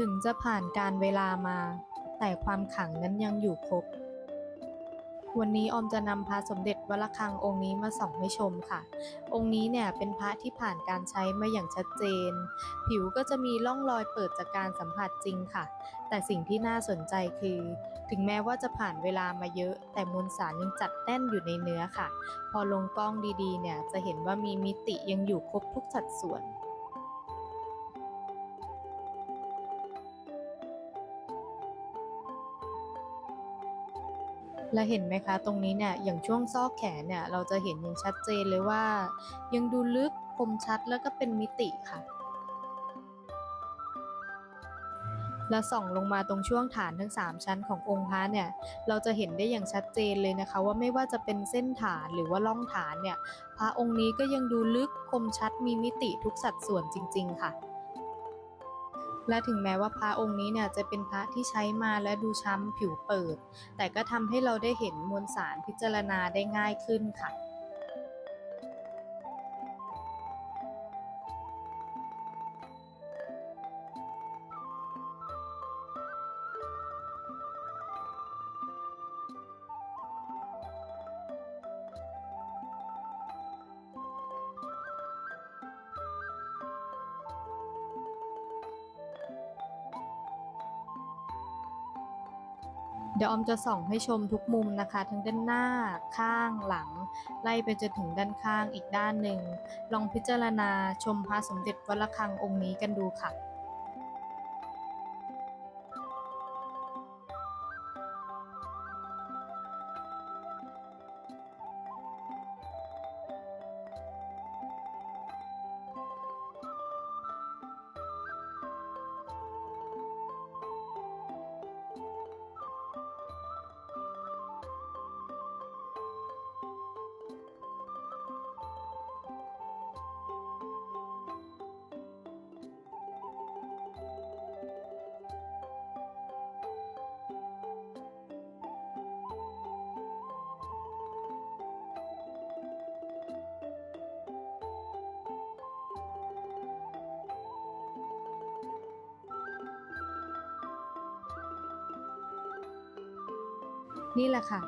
ถึงจะผ่านการเวลามา แต่ความขังนั้นยังอยู่ครบ วันนี้ออมจะนำพระสมเด็จวัดระฆังองค์นี้มาส่องให้ชมค่ะ องค์นี้เนี่ยเป็นพระที่ผ่านการใช้มาอย่างชัดเจน ผิวก็จะมีร่องรอยเปิดจากการสัมผัสจริงค่ะ แต่สิ่งที่น่าสนใจคือ ถึงแม้ว่าจะผ่านเวลามาเยอะ แต่มวลสารยังจัดแน่นอยู่ในเนื้อค่ะ พอลงกล้องดีๆ เนี่ยจะเห็นว่ามีมิติยังอยู่ครบทุกสัดส่วน และเห็นไหมคะ ตรงนี้เนี่ยอย่างช่วงซอกแขนเนี่ยเราจะเห็นอย่างชัดเจนเลยว่า ยังดูลึกคมชัดแล้วก็เป็นมิติค่ะ และส่องลงมาตรงช่วงฐานทั้ง 3 ชั้นขององค์พระเนี่ยเราจะเห็นได้อย่างชัดเจนเลยนะคะ ว่าไม่ว่าจะเป็นเส้นฐานหรือว่าล่องฐานเนี่ยพระองค์นี้ก็ยังดูลึกคมชัดมีมิติทุกสัดส่วนจริง ๆ ค่ะ และถึงแม้ว่าพระองค์นี้เนี่ยจะเป็นพระที่ใช้มาและดูช้ำผิวเปิด แต่ก็ทำให้เราได้เห็นมวลสารพิจารณาได้ง่ายขึ้นค่ะ เดี๋ยวออมจะส่องให้ชมทุกมุมนะคะ ทั้งด้านหน้าข้างหลัง ไล่ไปจนถึงด้านข้างอีกด้านหนึ่ง ลองพิจารณาชมพระสมเด็จวัดระฆังองค์นี้กันดูค่ะ นี่แหละค่ะ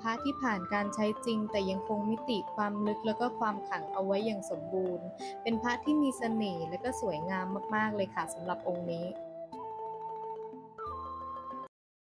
พระที่ผ่านการใช้จริง แต่ยังคงมิติความลึกแล้วก็ความขลังเอาไว้อย่างสมบูรณ์ เป็นพระที่มีเสน่ห์และก็สวยงามมากๆเลยค่ะสำหรับองค์นี้